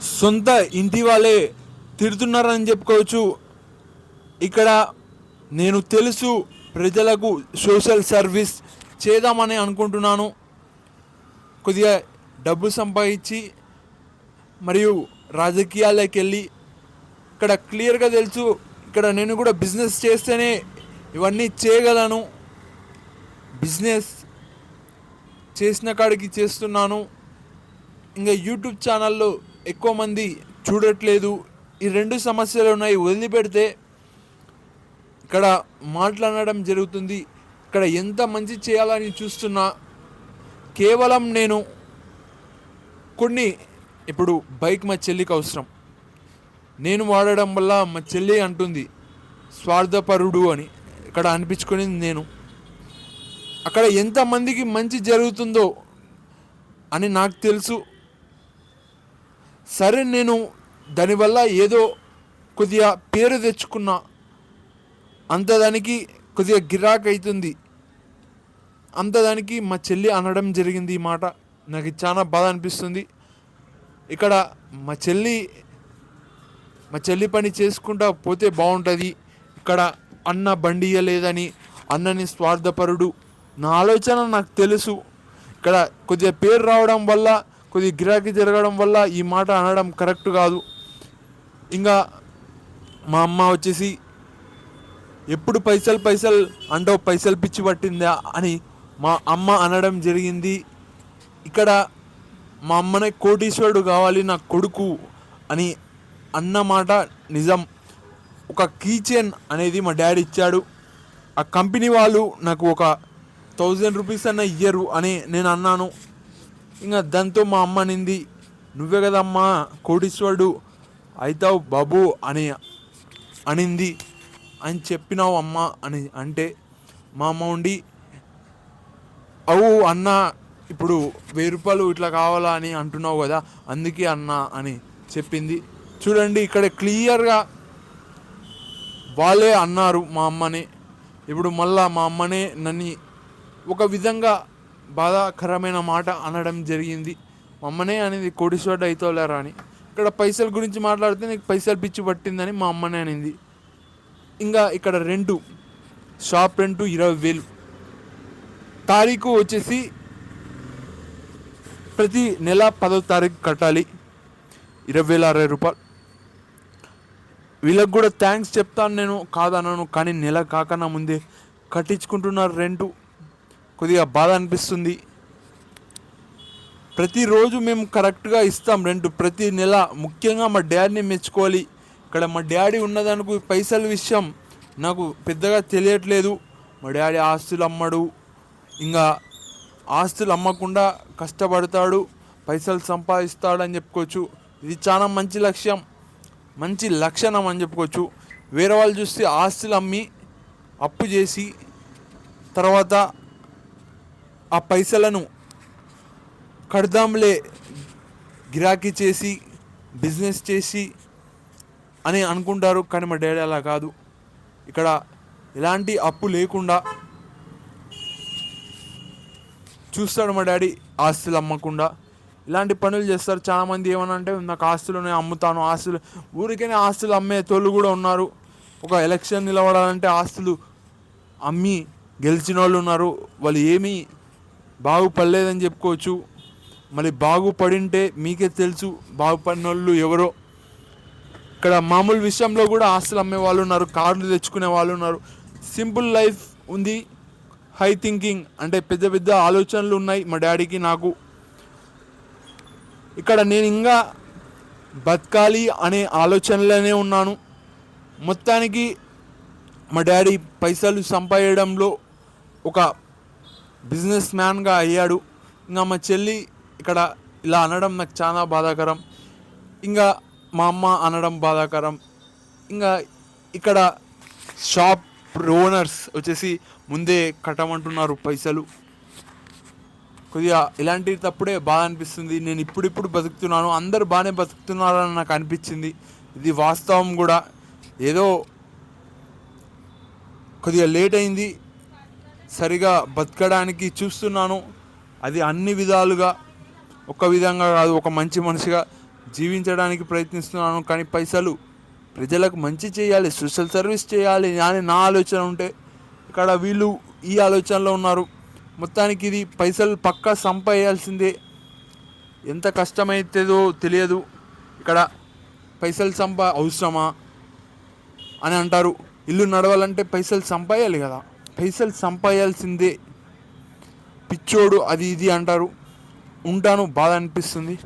సొంత ఇంటి వాళ్ళే తిడుతున్నారని చెప్పుకోవచ్చు. ఇక్కడ నేను తెలుసు ప్రజలకు సోషల్ సర్వీస్ చేద్దామని అనుకుంటున్నాను. కొద్దిగా డబ్బు సంపాదించి మరియు రాజకీయాల్లోకి వెళ్ళి ఇక్కడ క్లియర్గా తెలుసు ఇక్కడ నేను కూడా బిజినెస్ చేస్తేనే ఇవన్నీ చేయగలను. బిజినెస్ చేసిన కాడికి చేస్తున్నాను. ఇంకా యూట్యూబ్ ఛానల్లో ఎక్కువ మంది చూడట్లేదు. ఈ రెండు సమస్యలు ఉన్నాయి వదిలిపెడితే ఇక్కడ మాట్లాడడం జరుగుతుంది. ఇక్కడ ఎంత మంచి చేయాలని చూస్తున్నా కేవలం నేను కొన్ని ఇప్పుడు బైక్ మా చెల్లికి అవసరం. నేను వాడడం వల్ల మా చెల్లి అంటుంది స్వార్థపరుడు అని. ఇక్కడ అనిపించుకునేది నేను. అక్కడ ఎంతమందికి మంచి జరుగుతుందో అని నాకు తెలుసు. సరే నేను దానివల్ల ఏదో కొద్దిగా పేరు తెచ్చుకున్నా అంత దానికి కొద్దిగా గిరాక్ అవుతుంది అంత దానికి మా చెల్లి అనడం జరిగింది ఈ మాట. నాకు చాలా బాధ అనిపిస్తుంది. ఇక్కడ మా చెల్లి మా చెల్లి పని చేసుకుంటా పోతే బాగుంటుంది. ఇక్కడ అన్న బండి ఇయ్యలేదని అన్నని స్వార్థపరుడు. నా ఆలోచన నాకు తెలుసు. ఇక్కడ కొద్దిగా పేరు రావడం వల్ల కొద్దిగా గిరాకీ జరగడం వల్ల ఈ మాట అనడం కరెక్ట్ కాదు. ఇంకా మా అమ్మ వచ్చేసి ఎప్పుడు పైసలు పైసలు అంటావు? పైసలు పిచ్చి పట్టిందా? అని మా అమ్మ అనడం జరిగింది. ఇక్కడ మా అమ్మనే కోటీశ్వరుడు కావాలి నా కొడుకు అని అన్న మాట నిజం. ఒక కీచెన్ అనేది మా డాడీ ఇచ్చాడు. ఆ కంపెనీ వాళ్ళు నాకు ఒక థౌజండ్ రూపీస్ అన్న ఇయ్యరు అని నేను అన్నాను. ఇంకా దాంతో మా అమ్మ అనింది నువ్వే కదమ్మా కోటీశ్వరుడు అవుతావు బాబు అని అనింది. అని చెప్పినావు అమ్మ అని అంటే మా అమ్మ ఉండి అవు అన్న ఇప్పుడు వెయ్యి రూపాయలు ఇట్లా కావాలా అని అంటున్నావు కదా అందుకే అన్న అని చెప్పింది. చూడండి ఇక్కడ క్లియర్గా వాళ్ళే అన్నారు మా అమ్మని. ఇప్పుడు మళ్ళా మా అమ్మనే నన్ను ఒక విధంగా బాధాకరమైన మాట అనడం జరిగింది. మా అమ్మనే అనేది కోటీశ్వరుడు అవుతావులేరా అని ఇక్కడ పైసల గురించి మాట్లాడితే నీకు పైసలు పిచ్చి పట్టిందని మా అమ్మనే అనింది. ఇంకా ఇక్కడ రెంటు షాప్ రెంటు ఇరవై వేలు. తారీఖు వచ్చేసి ప్రతి నెల పదో తారీఖు కట్టాలి. ఇరవై వేల అరవై రూపాయలు. వీళ్ళకి కూడా థ్యాంక్స్ చెప్తాను నేను కాదన్నాను కానీ నెల కాకన్నా ముందే కట్టించుకుంటున్నారు రెంటు. కొద్దిగా బాధ అనిపిస్తుంది. ప్రతిరోజు మేము కరెక్ట్గా ఇస్తాం రెంట్. ప్రతి నెల ముఖ్యంగా మా డాడీని మెచ్చుకోవాలి. ఇక్కడ మా డాడీ ఉన్నదానికి పైసల విషయం నాకు పెద్దగా తెలియట్లేదు. మా డాడీ ఆస్తులు అమ్మడు. ఇంకా ఆస్తులు అమ్మకుండా కష్టపడతాడు. పైసలు సంపాదిస్తాడు అని చెప్పుకోవచ్చు. ఇది చాలా మంచి లక్ష్యం. మంచి లక్షణం అని చెప్పుకోవచ్చు. వేరే వాళ్ళు చూస్తే ఆస్తులు అమ్మి అప్పు చేసి తర్వాత ఆ పైసలను కడదాంలే గిరాకీ చేసి బిజినెస్ చేసి అని అనుకుంటారు. కానీ మా డాడీ అలా కాదు. ఇక్కడ ఎలాంటి అప్పు లేకుండా చూస్తాడు మా డాడీ ఆస్తులు అమ్మకుండా. ఇలాంటి పనులు చేస్తారు. చాలామంది ఏమన్నా అంటే నాకు ఆస్తులు నేను అమ్ముతాను ఆస్తులు ఊరికనే ఆస్తులు అమ్మే తోళ్ళు కూడా ఉన్నారు. ఒక ఎలక్షన్ నిలబడాలంటే ఆస్తులు అమ్మి గెలిచిన వాళ్ళు ఉన్నారు. వాళ్ళు ఏమీ బాగుపడలేదని చెప్పుకోవచ్చు. మరి బాగుపడింటే మీకే తెలుసు బాగుపడిన వాళ్ళు ఎవరో. ఇక్కడ మామూలు విషయంలో కూడా ఆస్తులు అమ్మే వాళ్ళు ఉన్నారు కార్లు తెచ్చుకునే వాళ్ళు ఉన్నారు. సింపుల్ లైఫ్ ఉంది. హై థింకింగ్ అంటే పెద్ద పెద్ద ఆలోచనలు ఉన్నాయి మా డాడీకి నాకు. ఇక్కడ నేను ఇంకా బతకాలి అనే ఆలోచనలోనే ఉన్నాను. మొత్తానికి మా డాడీ పైసలు సంపాదడంలో ఒక బిజినెస్ మ్యాన్గా అయ్యాడు. ఇంకా మా చెల్లి ఇక్కడ ఇలా అనడం నాకు చాలా బాధాకరం. ఇంకా మా అమ్మ అనడం బాధాకరం. ఇంకా ఇక్కడ షాప్ ఓనర్స్ వచ్చేసి ముందే కట్టమంటున్నారు పైసలు. కొద్దిగా ఇలాంటి తప్పుడే బాధ అనిపిస్తుంది. నేను ఇప్పుడిప్పుడు బతుకుతున్నాను. అందరు బాగానే బతుకుతున్నారని నాకు అనిపించింది. ఇది వాస్తవం కూడా. ఏదో కొద్దిగా లేట్ అయింది. సరిగా బతకడానికి చూస్తున్నాను. అది అన్ని విధాలుగా ఒక విధంగా కాదు ఒక మంచి మనిషిగా జీవించడానికి ప్రయత్నిస్తున్నాను. కానీ పైసలు ప్రజలకు మంచి చేయాలి సోషల్ సర్వీస్ చేయాలి అని నా ఆలోచన ఉంటే ఇక్కడ వీళ్ళు ఈ ఆలోచనలో ఉన్నారు. మొత్తానికి ఇది పైసలు పక్కా సంపాయాల్సిందే. ఎంత కష్టమైతుందో తెలియదు. ఇక్కడ పైసలు సంపా అవసరమా అని అంటారు. ఇల్లు నడవాలంటే పైసలు సంపాయాలి కదా. పైసలు సంపాయాల్సిందే. పిచ్చోడు అది ఇది అంటారు. ఉంటాను బాధ అనిపిస్తుంది.